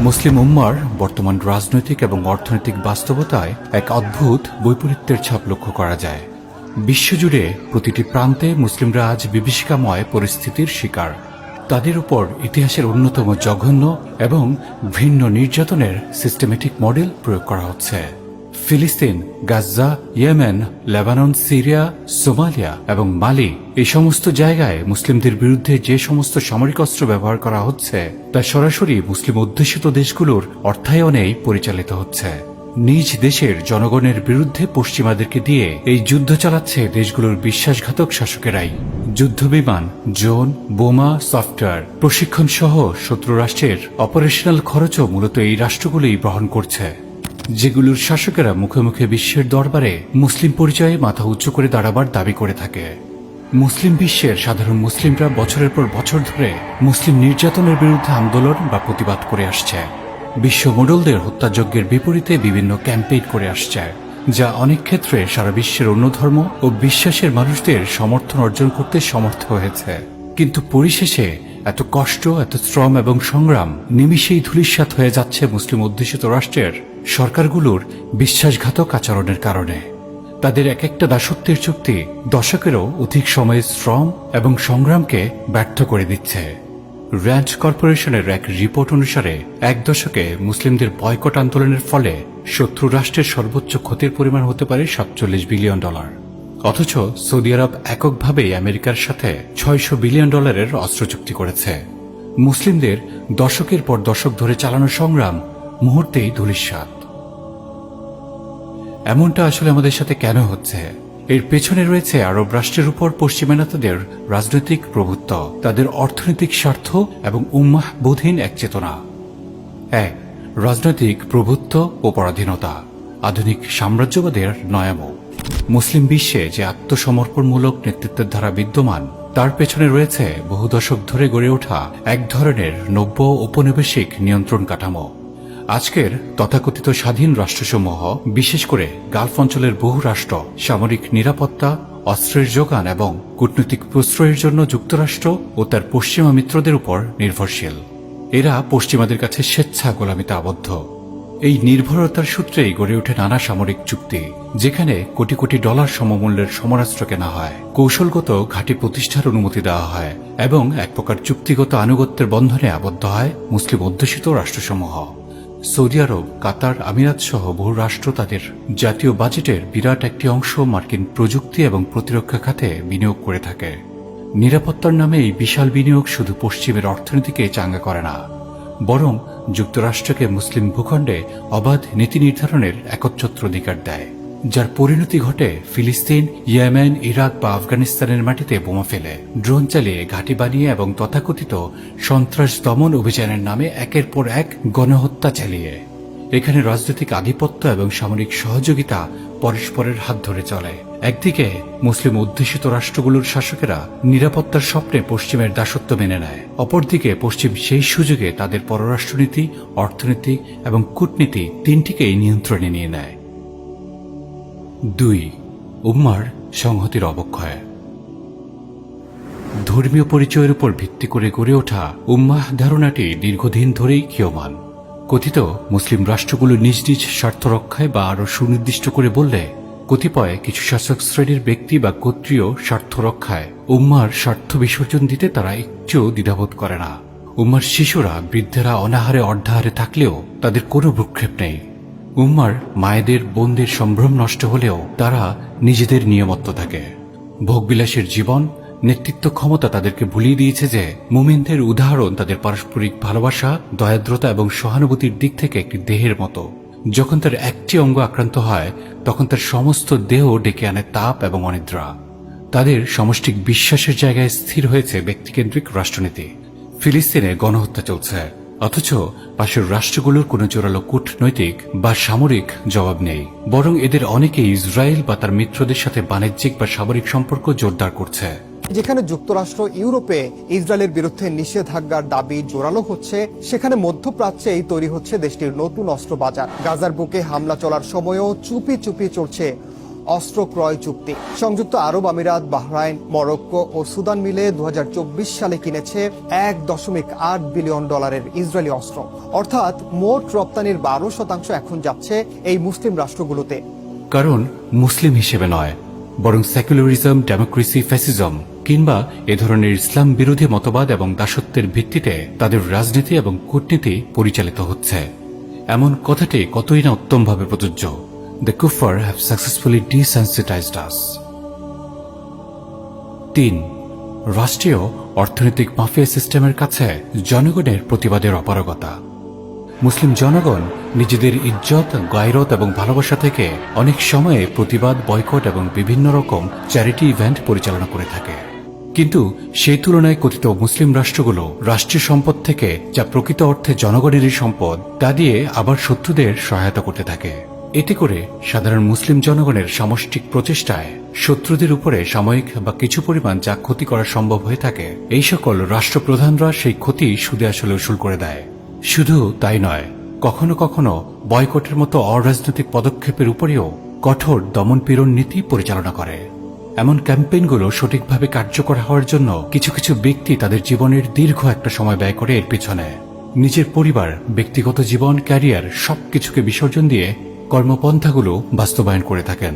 মুসলিম উম্মার বর্তমান রাজনৈতিক এবং অর্থনৈতিক বাস্তবতায় এক অদ্ভুত বৈপরীত্যের ছাপ লক্ষ্য করা যায়। বিশ্বজুড়ে প্রতিটি প্রান্তে মুসলিমরা আজ বিভীষিকাময় পরিস্থিতির শিকার। তাদের উপর ইতিহাসের অন্যতম জঘন্য এবং ভিন্ন নির্যাতনের সিস্টেমেটিক মডেল প্রয়োগ করা হচ্ছে। ফিলিস্তিন, Gaza, Yemen, Lebanon, Syria, Somalia এবং মালি এই সমস্ত জায়গায় মুসলিমদের বিরুদ্ধে যে সমস্ত সামরিক অস্ত্র ব্যবহার করা হচ্ছে, তা সরাসরি মুসলিম অধ্যুষিত দেশগুলোর অর্থায়নেই পরিচালিত হচ্ছে। নিজ দেশের জনগণের বিরুদ্ধে পশ্চিমাদেরকে দিয়ে এই যুদ্ধ চালাচ্ছে দেশগুলোর বিশ্বাসঘাতক শাসকেরাই। যুদ্ধবিমান জোন বোমা, সফটওয়্যার প্রশিক্ষণ সহ শত্রু রাষ্ট্রের অপারেশনাল খরচও মূলত এই রাষ্ট্রগুলোই বহন করছে। যেগুলোর শাসকেরা মুখে মুখে বিশ্বের দরবারে মুসলিম পরিচয়ে মাথা উঁচু করে দাঁড়াবার দাবি করে থাকে। মুসলিম বিশ্বের সাধারণ মুসলিমরা বছরের পর বছর ধরে মুসলিম নির্যাতনের বিরুদ্ধে আন্দোলন বা প্রতিবাদ করে আসছে। বিশ্ব মোডলদের হত্যাযজ্ঞের বিপরীতে বিভিন্ন ক্যাম্পেইন করে আসছে, যা অনেক ক্ষেত্রে সারা বিশ্বের অন্য ধর্ম ও বিশ্বাসের মানুষদের সমর্থন অর্জন করতে সমর্থ হয়েছে। কিন্তু পরিশেষে এত কষ্ট, এত শ্রম এবং সংগ্রাম নিমিষেই ধূলিসাৎ হয়ে যাচ্ছে মুসলিম অধ্যুষিত রাষ্ট্রের সরকারগুলোর বিশ্বাসঘাতক আচরণের কারণে। তাদের এক একটা দাসত্বের চুক্তি দশকেরও অধিক সময়ের শ্রম এবং সংগ্রামকে ব্যর্থ করে দিচ্ছে। র্যান্ড কর্পোরেশনের এক রিপোর্ট অনুসারে, এক দশকে মুসলিমদের বয়কট আন্দোলনের ফলে শত্রু রাষ্ট্রের সর্বোচ্চ ক্ষতির পরিমাণ হতে পারে সাতচল্লিশ বিলিয়ন ডলার। অথচ সৌদি আরব এককভাবেই আমেরিকার সাথে ছয়শো বিলিয়ন ডলারের অস্ত্র চুক্তি করেছে। মুসলিমদের দশকের পর দশক ধরে চালানো সংগ্রাম মুহূর্তেই ধূলিসাৎ। এমনটা আসলে আমাদের সাথে কেন হচ্ছে? এর পেছনে রয়েছে আরব রাষ্ট্রের উপর পশ্চিমা নেতাদের রাজনৈতিক প্রভুত্ব, তাদের অর্থনৈতিক স্বার্থ এবং উম্মাহ বোধহীন এক চেতনা। এক, রাজনৈতিক প্রভুত্ব ও পরাধীনতা, আধুনিক সাম্রাজ্যবাদের নয়াম মুসলিম বিশ্বে যে আত্মসমর্পণমূলক নেতৃত্বের ধারা বিদ্যমান, তার পেছনে রয়েছে বহু দশক ধরে গড়ে ওঠা এক ধরনের নব্য ঔপনিবেশিক নিয়ন্ত্রণ কাঠামো। আজকের তথাকথিত স্বাধীন রাষ্ট্রসমূহ, বিশেষ করে গালফ অঞ্চলের বহু রাষ্ট্র, সামরিক নিরাপত্তা, অস্ত্রের যোগান এবং কূটনৈতিক প্রশ্রয়ের জন্য যুক্তরাষ্ট্র ও তার পশ্চিমা মিত্রদের উপর নির্ভরশীল। এরা পশ্চিমাদের কাছে স্বেচ্ছা গোলামিতে আবদ্ধ। এই নির্ভরতার সূত্রেই গড়ে ওঠে নানা সামরিক চুক্তি, যেখানে কোটি কোটি ডলার সমমূল্যের সমরাস্ত্র কেনা হয়, কৌশলগত ঘাঁটি প্রতিষ্ঠার অনুমতি দেওয়া হয়, এবং এক প্রকার চুক্তিগত আনুগত্যের বন্ধনে আবদ্ধ হয় মুসলিম অধ্যুষিত রাষ্ট্রসমূহ। সৌদি আরব, কাতার, আমিরাত সহ বহু রাষ্ট্র তাদের জাতীয় বাজেটের বিরাট একটি অংশ মার্কিন প্রযুক্তি এবং প্রতিরক্ষা খাতে বিনিয়োগ করে থাকে। নিরাপত্তার নামে এই বিশাল বিনিয়োগ শুধু পশ্চিমের অর্থনীতিকে চাঙ্গা করে না বরং যুক্তরাষ্ট্রকে মুসলিম ভূখণ্ডে অবাধ নীতি নির্ধারণের একচ্ছত্র অধিকার দেয়, যার পরিণতি ঘটে ফিলিস্তিন, ইয়েমেন, ইরাক বা আফগানিস্তানের মাটিতে বোমা ফেলে। ড্রোন চালিয়ে ঘাঁটি বানিয়ে এবং তথাকথিত সন্ত্রাস দমন অভিযানের নামে একের পর এক গণহত্যা চালিয়ে। এখানে রাজনৈতিক আধিপত্য এবং সামরিক সহযোগিতা পরস্পরের হাত ধরে চলে। একদিকে মুসলিম অধ্যুষিত রাষ্ট্রগুলোর শাসকেরা নিরাপত্তার স্বপ্নে পশ্চিমের দাসত্ব মেনে নেয়। অপরদিকে পশ্চিম সেই সুযোগে তাদের পররাষ্ট্রনীতি, অর্থনীতি এবং কূটনীতি তিনটিকেই নিয়ন্ত্রণে নিয়ে নেয়। দুই, উম্মার সংহতির অবক্ষয়। ধর্মীয় পরিচয়ের উপর ভিত্তি করে গড়ে ওঠা উম্মাহ ধারণাটি দীর্ঘদিন ধরেই ক্ষীয়মান। কথিত, মুসলিম রাষ্ট্রগুলো নিজ নিজ স্বার্থ রক্ষায় বা আরও সুনির্দিষ্ট করে বললে, কতিপয় কিছু শাসক শ্রেণির ব্যক্তি বা গোত্রীয় স্বার্থ রক্ষায় উম্মার স্বার্থ বিসর্জন দিতে তারা একটু দ্বিধাবোধ করে না। উম্মার শিশুরা, বৃদ্ধেরা অনাহারে অর্ধাহারে থাকলেও তাদের কোনো ভ্রুক্ষেপ নেই। উম্মার মায়েদের, বোনদের সম্ভ্রম নষ্ট হলেও তারা নিজেদের নিয়মত্ব থাকে। ভোগবিলাসের জীবন নেতৃত্ব ক্ষমতা তাদেরকে ভুলিয়ে দিয়েছে যে মুমিনদের উদাহরণ, তাদের পারস্পরিক ভালোবাসা, দয়াদ্রতা এবং সহানুভূতির দিক থেকে একটি দেহের মতো। যখন তার একটি অঙ্গ আক্রান্ত হয়, তখন তার সমস্ত দেহ ডেকে আনে তাপ এবং অনিদ্রা। তাদের সমষ্টিক বিশ্বাসের জায়গায় স্থির হয়েছে ব্যক্তিকেন্দ্রিক রাষ্ট্রনীতি। ফিলিস্তিনে গণহত্যা চলছে। অথচ পাশের রাষ্ট্রগুলোর কোনো জোরালো কূটনৈতিক বা সামরিক জবাব নেই। বরং এদের অনেকে ইসরায়েল বা তার মিত্রদের সাথে বাণিজ্যিক বা সামরিক সম্পর্ক জোরদার করছে। যেখানে যুক্তরাষ্ট্র ইউরোপে ইসরায়েলের বিরুদ্ধে নিষেধাজ্ঞার দাবি জোরালো হচ্ছে, সেখানে মধ্যপ্রাচ্যেই তৈরি হচ্ছে দেশটির নতুন অস্ত্র বাজার গাজার বুকে হামলা চলার সময়ও চুপি চুপি চলছে অস্ত্র ক্রয় চুক্তি। সংযুক্ত আরব আমিরাত, বাহরাইন, মরক্কো ও সুদান মিলে দু হাজার চব্বিশ সালে কিনেছে এক দশমিক আট বিলিয়ন ডলারের ইসরায়েলি অস্ত্র। অর্থাৎ মোট রপ্তানির বারো শতাংশ এখন যাচ্ছে এই মুসলিম রাষ্ট্রগুলোতে। কারণ মুসলিম হিসেবে নয়, বরং সেকুলারিজম, ডেমোক্রেসি, ফ্যাসিজম কিংবা এ ধরনের ইসলাম বিরোধী মতবাদ এবং দাসত্বের ভিত্তিতে তাদের রাজনীতি এবং কূটনীতি পরিচালিত হচ্ছে। এমন কথাটি কতই না উত্তমভাবে প্রযোজ্য। দ্য কুফার হ্যাভ সাকসেসফুলি ডিসেন্সিটাইজড আস তিন, রাষ্ট্রীয় অর্থনৈতিক মাফিয়া সিস্টেমের কাছে জনগণের প্রতিবাদের অপারগতা। মুসলিম জনগণ নিজেদের ইজ্জত, গায়রত এবং ভালোবাসা থেকে অনেক সময়ে প্রতিবাদ, বয়কট এবং বিভিন্ন রকম চ্যারিটি ইভেন্ট পরিচালনা করে থাকে। কিন্তু সেই তুলনায় কথিত মুসলিম রাষ্ট্রগুলো রাষ্ট্রীয় সম্পদ থেকে যা প্রকৃত অর্থে জনগণেরই সম্পদ, তা দিয়ে আবার শত্রুদের সহায়তা করতে থাকে। এতে করে সাধারণ মুসলিম জনগণের সামষ্টিক প্রচেষ্টায় শত্রুদের উপরে সাময়িক বা কিছু পরিমাণ যা ক্ষতি করা সম্ভব হয়ে থাকে, এই সকল রাষ্ট্রপ্রধানরা সেই ক্ষতি সুদে আসলে উসুল করে দেয়। শুধু তাই নয়, কখনো কখনো বয়কটের মতো অরাজনৈতিক পদক্ষেপের উপরেও কঠোর দমনপীড়ন নীতি পরিচালনা করে। এমন ক্যাম্পেইনগুলো সঠিকভাবে কার্যকর হওয়ার জন্য কিছু কিছু ব্যক্তি তাদের জীবনের দীর্ঘ একটা সময় ব্যয় করে এর পিছনে। নিজের পরিবার, ব্যক্তিগত জীবন, ক্যারিয়ার সবকিছুকে বিসর্জন দিয়ে কর্মপন্থাগুলো বাস্তবায়ন করে থাকেন।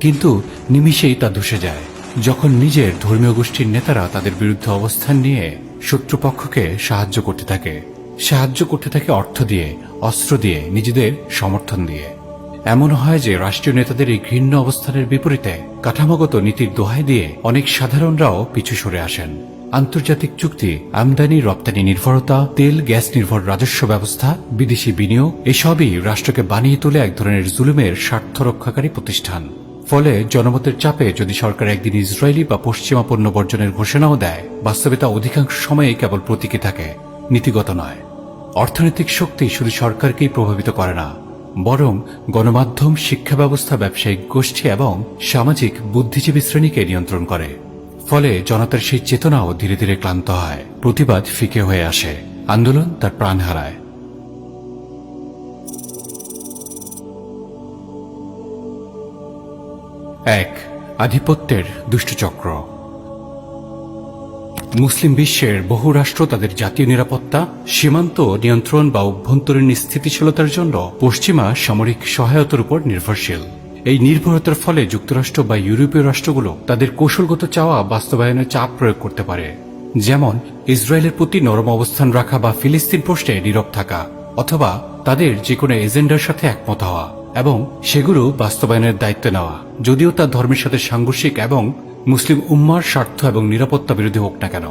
কিন্তু নিমিষেই তা ধসে যায়। যখন নিজের ধর্মীয় গোষ্ঠীর নেতারা তাদের বিরুদ্ধে অবস্থান নিয়ে শত্রুপক্ষকে সাহায্য করতে থাকে, সাহায্য করতে থাকে অর্থ দিয়ে, অস্ত্র দিয়ে, নিজেদের সমর্থন দিয়ে। এমন হয় যে রাষ্ট্রীয় নেতাদের এই ঘৃণ্য অবস্থানের বিপরীতে কাঠামোগত নীতির দোহাই দিয়ে অনেক সাধারণরাও পিছু সরে আসেন। আন্তর্জাতিক চুক্তি, আমদানি, রপ্তানি নির্ভরতা, তেল, গ্যাস নির্ভর রাজস্ব ব্যবস্থা, বিদেশি বিনিয়োগ, এসবই রাষ্ট্রকে বানিয়ে তোলে এক ধরনের জুলুমের স্বার্থ রক্ষাকারী প্রতিষ্ঠান। ফলে জনমতের চাপে যদি সরকার একদিন ইসরায়েলি বা পশ্চিমা পণ্য বর্জনের ঘোষণাও দেয় বাস্তবে তা অধিকাংশ সময়ে কেবল প্রতীকী থাকে, নীতিগত নয়। অর্থনৈতিক শক্তি শুধু সরকারকেই প্রভাবিত করে না বরং গণমাধ্যম শিক্ষা ব্যবস্থা ব্যবসায়িক গোষ্ঠী এবং সামাজিক বুদ্ধিজীবী শ্রেণীকে নিয়ন্ত্রণ করে। ফলে জনতার সেই চেতনাও ধীরে ধীরে ক্লান্ত হয়। প্রতিবাদ ফিকে হয়ে আসে। আন্দোলন তার প্রাণ হারায়। এক, আধিপত্যের দুষ্টচক্র। মুসলিম বিশ্বের বহু রাষ্ট্র তাদের জাতীয় নিরাপত্তা, সীমান্ত নিয়ন্ত্রণ বা অভ্যন্তরীণ স্থিতিশীলতার জন্য পশ্চিমা সামরিক সহায়তার উপর নির্ভরশীল। এই নির্ভরতার ফলে যুক্তরাষ্ট্র বা ইউরোপীয় রাষ্ট্রগুলো তাদের কৌশলগত চাওয়া বাস্তবায়নে চাপ প্রয়োগ করতে পারে। যেমন, ইসরায়েলের প্রতি নরম অবস্থান রাখা বা ফিলিস্তিন প্রশ্নে নীরব থাকা, অথবা তাদের যে কোনো এজেন্ডার সাথে একমত হওয়া এবং সেগুলো বাস্তবায়নের দায়িত্ব নেওয়া, যদিও তা ধর্মের সাথে সাংঘর্ষিক এবং মুসলিম উম্মার স্বার্থ এবং নিরাপত্তা বিরোধী হোক না কেন,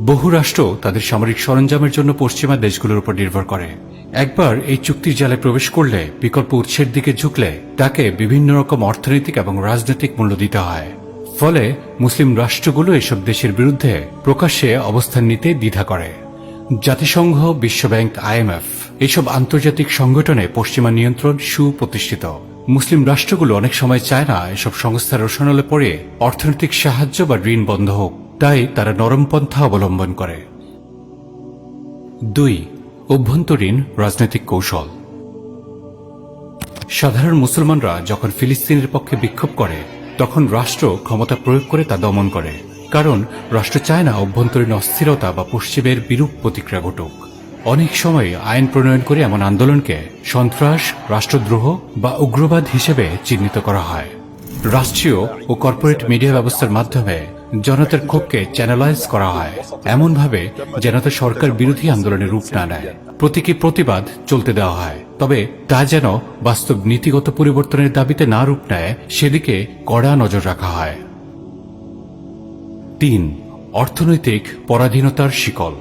বহু রাষ্ট্র তাদের সামরিক সরঞ্জামের জন্য পশ্চিমা দেশগুলোর উপর নির্ভর করে। একবার এই চুক্তির জালে প্রবেশ করলে বিকল্প উৎসের দিকে ঝুঁকলে তাকে বিভিন্ন রকম অর্থনৈতিক এবং রাজনৈতিক মূল্য দিতে হয়। ফলে মুসলিম রাষ্ট্রগুলো এসব দেশের বিরুদ্ধে প্রকাশ্যে অবস্থান নিতে দ্বিধা করে। জাতিসংঘ, বিশ্বব্যাংক আইএমএফ এসব আন্তর্জাতিক সংগঠনে পশ্চিমা নিয়ন্ত্রণ সুপ্রতিষ্ঠিত। মুসলিম রাষ্ট্রগুলো অনেক সময় চায় না এসব সংস্থার রোশনালে পড়ে অর্থনৈতিক সাহায্য বা ঋণ বন্ধ হোক। তাই তারা নরম পন্থা অবলম্বন করে। দুই, অভ্যন্তরীণ রাজনৈতিক কৌশল। সাধারণ মুসলমানরা যখন ফিলিস্তিনের পক্ষে বিক্ষোভ করে, তখন রাষ্ট্র ক্ষমতা প্রয়োগ করে তা দমন করে। কারণ, রাষ্ট্র চায় না অভ্যন্তরীণ অস্থিরতা বা পশ্চিমের বিরূপ প্রতিক্রিয়া ঘটুক। অনেক সময় আইন প্রণয়ন করে এমন আন্দোলনকে সন্ত্রাস, রাষ্ট্রদ্রোহ বা উগ্রবাদ হিসেবে চিহ্নিত করা হয়। রাষ্ট্রীয় ও কর্পোরেট মিডিয়া ব্যবস্থার মাধ্যমে জনতার ক্ষোভকে চ্যানেলাইজ করা হয়। এমনভাবে যেন তা সরকার বিরোধী আন্দোলনের রূপ না নেয়। প্রতীকী প্রতিবাদ চলতে দেওয়া হয়। তবে তা যেন বাস্তব নীতিগত পরিবর্তনের দাবিতে না রূপ নেয়, সেদিকে কড়া নজর রাখা হয়। তিন, অর্থনৈতিক পরাধীনতার শিকল।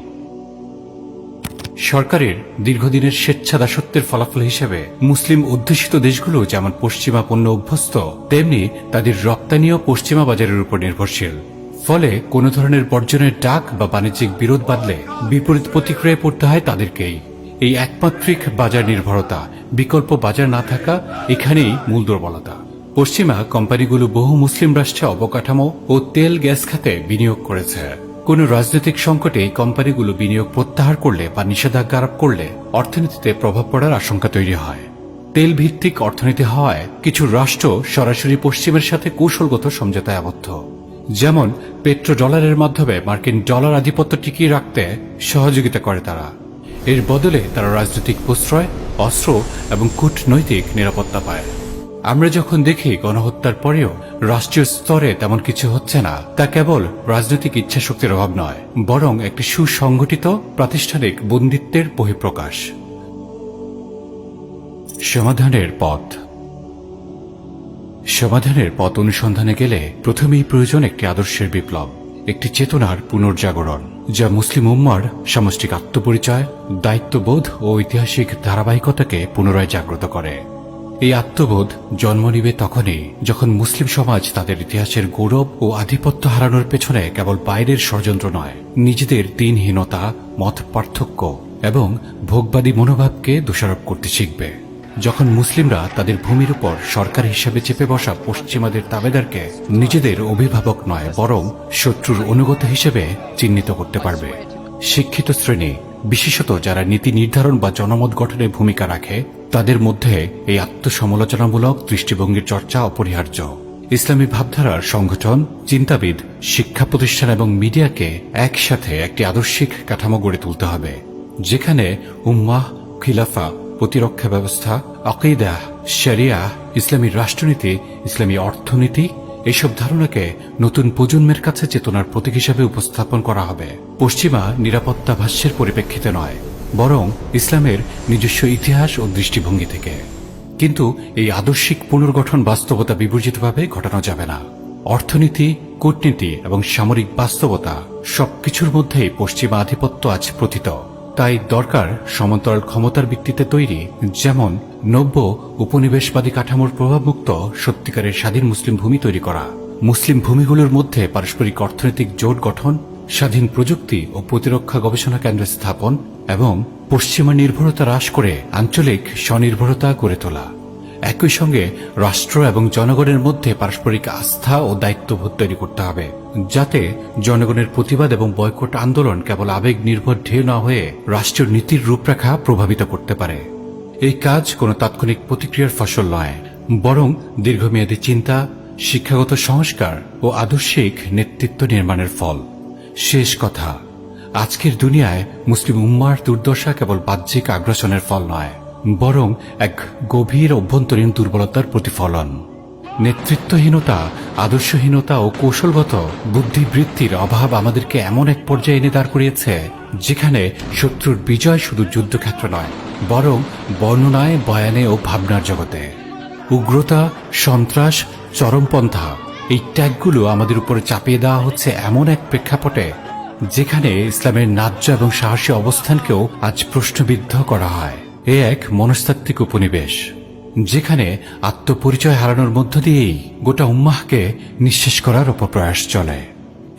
সরকারের দীর্ঘদিনের স্বেচ্ছাদাসত্বের ফলাফল হিসেবে মুসলিম অধ্যুষিত দেশগুলো যেমন পশ্চিমা পণ্য অভ্যস্ত, তেমনি তাদের রপ্তানিও পশ্চিমা বাজারের উপর নির্ভরশীল। ফলে কোনো ধরনের বর্জনের ডাক বা বাণিজ্যিক বিরোধ বাদলে বিপরীত প্রতিক্রিয়ায় পড়তে হয় তাদেরকেই। এই একমাত্রিক বাজার নির্ভরতা, বিকল্প বাজার না থাকা, এখানেই মূল দুর্বলতা। পশ্চিমা কোম্পানিগুলো বহু মুসলিম রাষ্ট্রে অবকাঠামো ও তেল গ্যাস খাতে বিনিয়োগ করেছে। কোন রাজনৈতিক সংকটে কোম্পানিগুলো বিনিয়োগ প্রত্যাহার করলে বা নিষেধাজ্ঞা আরোপ করলে অর্থনীতিতে প্রভাব পড়ার আশঙ্কা তৈরি হয়। তেল ভিত্তিক অর্থনীতি হওয়ায় কিছু রাষ্ট্র সরাসরি পশ্চিমের সাথে কৌশলগত সমঝোতায় আবদ্ধ। যেমন পেট্রো ডলারের মাধ্যমে মার্কিন ডলার আধিপত্য টিকিয়ে রাখতে সহযোগিতা করে তারা। এর বদলে তারা রাজনৈতিক প্রশ্রয়, অস্ত্র এবং কূটনৈতিক নিরাপত্তা পায়। আমরা যখন দেখি গণহত্যার পরেও রাষ্ট্রীয় স্তরে তেমন কিছু হচ্ছে না, তা কেবল রাজনৈতিক ইচ্ছাশক্তির অভাব নয়, বরং একটি সুসংগঠিত প্রাতিষ্ঠানিক বন্দিত্বের বহিঃপ্রকাশ। সমাধানের পথ। সমাধানের পথ অনুসন্ধানে গেলে প্রথমেই প্রয়োজন একটি আদর্শের বিপ্লব, একটি চেতনার পুনর্জাগরণ, যা মুসলিম উম্মার সামষ্টিক আত্মপরিচয়, দায়িত্ববোধ ও ঐতিহাসিক ধারাবাহিকতাকে পুনরায় জাগ্রত করে। এই আত্মবোধ জন্ম নিবে তখনই যখন মুসলিম সমাজ তাদের ইতিহাসের গৌরব ও আধিপত্য হারানোর পেছনে কেবল বাইরের ষড়যন্ত্র নয়, নিজেদের দিনহীনতা, মত পার্থক্য এবং ভোগবাদী মনোভাবকে দোষারোপ করতে শিখবে। যখন মুসলিমরা তাদের ভূমির উপর সরকার হিসেবে চেপে বসা পশ্চিমাদের তাবেদারকে নিজেদের অভিভাবক নয়, বরং শত্রুর অনুগত হিসেবে চিহ্নিত করতে পারবে। শিক্ষিত শ্রেণি, বিশেষত যারা নীতি নির্ধারণ বা জনমত গঠনে ভূমিকা রাখে তাদের মধ্যে এই আত্মসমালোচনামূলক দৃষ্টিভঙ্গির চর্চা অপরিহার্য। ইসলামী ভাবধারার সংগঠন, চিন্তাবিদ, শিক্ষা প্রতিষ্ঠান এবং মিডিয়াকে একসাথে একটি আদর্শিক কাঠামো গড়ে তুলতে হবে, যেখানে উম্মাহ, খিলাফা, প্রতিরক্ষা ব্যবস্থা, আকিদা, শরিয়া, ইসলামী রাষ্ট্রনীতি, ইসলামী অর্থনীতি এইসব ধারণাকে নতুন প্রজন্মের কাছে চেতনার প্রতীক হিসাবে উপস্থাপন করা হবে। পশ্চিমা নিরাপত্তা ভাষ্যের পরিপ্রেক্ষিতে নয়। বরং ইসলামের নিজস্ব ইতিহাস ও দৃষ্টিভঙ্গি থেকে। কিন্তু এই আদর্শিক পুনর্গঠন বাস্তবতা বিবর্জিতভাবে ঘটানো যাবে না। অর্থনীতি, কূটনীতি এবং সামরিক বাস্তবতা সবকিছুর মধ্যেই পশ্চিমা আধিপত্য আজ প্রথিত তাই দরকার সমান্তরাল ক্ষমতার ভিত্তিতে তৈরি, যেমন নব্য উপনিবেশবাদী কাঠামোর প্রভাবমুক্ত সত্যিকারের স্বাধীন মুসলিম ভূমি তৈরি করা। মুসলিম ভূমিগুলোর মধ্যে পারস্পরিক অর্থনৈতিক জোট গঠন স্বাধীন প্রযুক্তি ও প্রতিরক্ষা গবেষণা কেন্দ্র স্থাপন এবং পশ্চিমা নির্ভরতা হ্রাস করে আঞ্চলিক স্বনির্ভরতা গড়ে তোলা। একই সঙ্গে রাষ্ট্র এবং জনগণের মধ্যে পারস্পরিক আস্থা ও দায়িত্ববোধ তৈরি করতে হবে, যাতে জনগণের প্রতিবাদ এবং বয়কট আন্দোলন কেবল আবেগ নির্ভর ঢেউ না হয়ে রাষ্ট্রীয় নীতির রূপরেখা প্রভাবিত করতে পারে। এই কাজ কোনো তাৎক্ষণিক প্রতিক্রিয়ার ফসল নয়, বরং দীর্ঘমেয়াদী চিন্তা, শিক্ষাগত সংস্কার ও আদর্শিক নেতৃত্ব নির্মাণের ফল। শেষ কথা, আজকের দুনিয়ায় মুসলিম উম্মার দুর্দশা কেবল বাহ্যিক আগ্রাসনের ফল নয়, বরং এক গভীর অভ্যন্তরীণ দুর্বলতার প্রতিফলন। নেতৃত্বহীনতা, আদর্শহীনতা ও কৌশলগত বুদ্ধিবৃত্তির অভাব আমাদেরকে এমন এক পর্যায়ে এনে দাঁড় করিয়েছে, যেখানে শত্রুর বিজয় শুধু যুদ্ধক্ষেত্র নয়, বরং বর্ণনায়, বয়ানে ও ভাবনার জগতে। উগ্রতা, সন্ত্রাস, চরমপন্থা এই ট্যাগগুলো আমাদের উপরে চাপিয়ে দেওয়া হচ্ছে এমন এক প্রেক্ষাপটে যেখানে ইসলামের ন্যায্য এবং সাহসী অবস্থানকেও আজ প্রশ্নবিদ্ধ করা হয়। এ এক মনস্তাত্ত্বিক উপনিবেশ, যেখানে আত্মপরিচয় হারানোর মধ্য দিয়েই গোটা উম্মাহকে নিঃশেষ করার ওপর প্রয়াস চলে।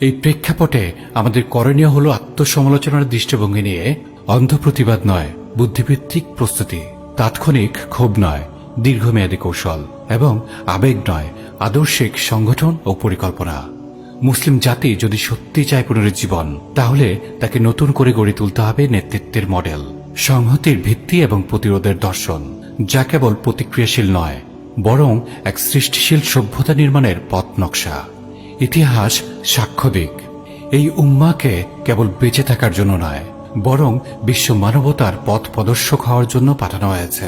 এই প্রেক্ষাপটে আমাদের করণীয় হল আত্মসমালোচনার দৃষ্টিভঙ্গি নিয়ে অন্ধ প্রতিবাদ নয় বুদ্ধিভিত্তিক প্রস্তুতি, তাৎক্ষণিক ক্ষোভ নয়, দীর্ঘমেয়াদী কৌশল এবং আবেগ নয় আদর্শিক সংগঠন ও পরিকল্পনা। মুসলিম জাতি যদি সত্যি চায় পুনরুজ্জীবন, তাহলে তাকে নতুন করে গড়ে তুলতে হবে নেতৃত্বের মডেল। সংহতির ভিত্তি এবং প্রতিরোধের দর্শন, যা কেবল প্রতিক্রিয়াশীল নয়, বরং এক সৃষ্টিশীল সভ্যতা নির্মাণের পথ নকশা। ইতিহাস সাক্ষ্য দিক এই উম্মাকে কেবল বেঁচে থাকার জন্য নয়, বরং বিশ্ব মানবতার পথ প্রদর্শক হওয়ার জন্য পাঠানো হয়েছে।